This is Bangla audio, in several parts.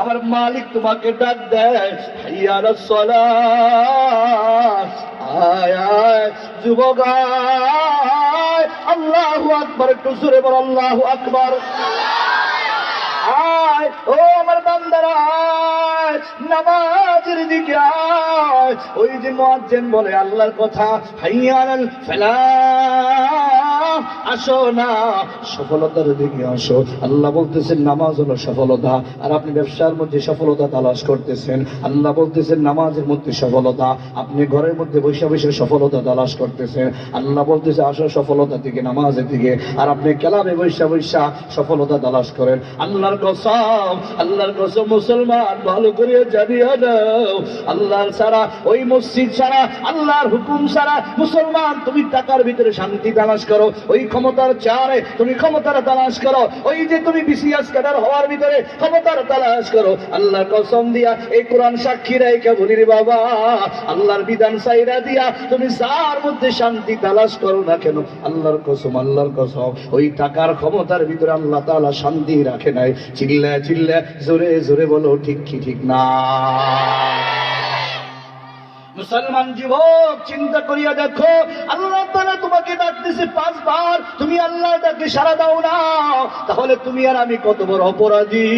আমার মালিক তোমাকে ডাক দেয় যুবক আল্লাহু আকবার, একটু সুরে বল, আল্লাহু আকবার। আয়, ও আমার বান্দারা নামাজের দিকে আয়। ওই যে মুয়াজ্জিন বলে, আল্লাহর কথা হাইয়াল ফেলা আসো না। সফলতার দিকে আসো। আল্লাহ বলতেছেন, নামাজ হলো সফলতা। আর আপনি ব্যবসার মধ্যে সফলতা তালাশ করতেছেন। আল্লাহ বলতেছেন, নামাজের মধ্যে সফলতা। আপনি ঘরের মধ্যে বসে বসে সফলতা তালাশ করতেছেন। আল্লাহ বলতেছে, আসো সফলতার দিকে নামাজের দিকে। আর আপনি কেলামে বৈশা বৈশা সফলতা তালাশ করেন। আল্লাহর কসম আল্লাহর কসম, মুসলমান, ভালো করে জানিয়ে দাও। আল্লাহর ছাড়া, ওই মসজিদ ছাড়া, আল্লাহর হুকুম ছাড়া মুসলমান, তুমি টাকার ভিতরে শান্তি তালাশ করো। ওই ক্ষমতার চারে তুমি ক্ষমতার তালাশ করো। ওই যে তুমি বিসিএস ক্যাডার হওয়ার ভিতরে ক্ষমতার তালাশ করো। আল্লাহর কসম দিয়া এই কোরআন সাক্ষী রেখে বলি রে বাবা, আল্লাহর বিধান সাইরা দিয়া তুমি যার মধ্যে শান্তি তালাশ করো না কেন? আল্লাহর কসম আল্লাহর কসম। ওই টাকার ক্ষমতার ভিতরে আল্লাহ তাআলা শান্তি রাখে নাই। চিল্লা চিল্লা, জোরে জোরে বলো, ঠিক কি, ঠিক না? মুসলমান যুবক, চিন্তা করিয়া দেখো, আল্লাহ তাআলা তোমাকে ডাকতেছে পাঁচবার, তুমি আল্লাহ ডাকে সারা দাও না। তাহলে তুমি আর আমি কত বড় অপরাধী?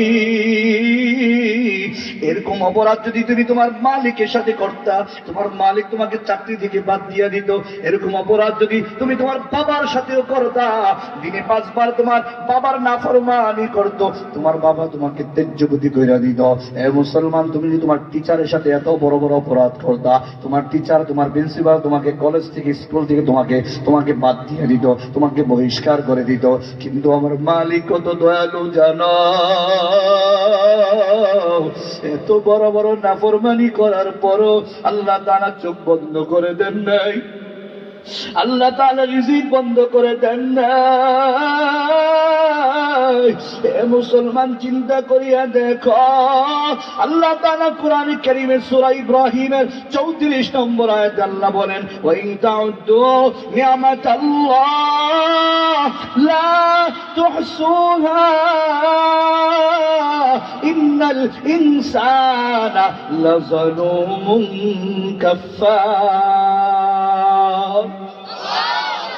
এরকম অপরাধ যদি তুমি তোমার মালিকের সাথে করতা, তোমার মালিক তোমাকে চাকরি থেকে বাদ দিয়া দিত, এরকম অপরাধ যদি তুমি তোমার বাবার সাথেও করতা, দিনে পাঁচবার তোমার বাবার নাফরমানি করতো, তোমার বাবা তোমাকে তেজ্যগতি কইরা দিত। এ মুসলমান, তুমি যদি তোমার টিচারের সাথে এত বড় বড় অপরাধ করতা, তোমার টিচার তোমার প্রিন্সিপাল তোমাকে কলেজ থেকে স্কুল থেকে তোমাকে তোমাকে বাদ দিয়ে দিত, তোমাকে বহিষ্কার করে দিত। কিন্তু আমার মালিক কত দয়ালু জানো? এত বড় বড় নাফরমানি করার পরও আল্লাহ তারা চোখ বন্ধ করে দেন নাই। আল্লাহ তালা রিজিক বন্ধ করে দেন না মুসলমান চিন্তা করিয়া দেখো, আল্লাহ তাআলা কোরআন কারীমের সূরা ইব্রাহিমের 34 নম্বর আয়াত আল্লাহ বলেন ওয়া ইন তাউদ্দু নি'মাতাল্লাহ লা তুহসুহা ইন্নাল ইনসানা লাযালুমুন কাফফার।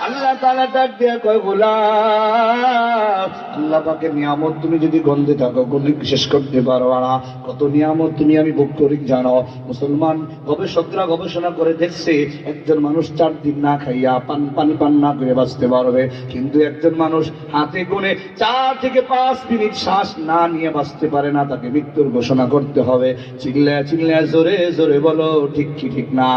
আল্লাহ তাআলা ডাক দিয়ে কয়, গোলাম, আল্লাহ পাকে নিয়ামত তুমি যদি গন্ধে থাকো কোনদিন শেষ করতে পারো না। কত নিয়ামত তুমি আমি ভোগ করি, জানো। মুসলমান গবেষকরা গবেষণা করে দেখছে, একজন মানুষ চার দিন না খাইয়া পান, পানি, পান না করে বাঁচতে পারবে। কিন্তু একজন মানুষ হাতে গুনে চার থেকে পাঁচ মিনিট শ্বাস না নিয়ে বাঁচতে পারে না, তাকে মৃত্যুর ঘোষণা করতে হবে। চিল্লা চিল্লা জোরে জোরে বলো, ঠিক কি ঠিক না?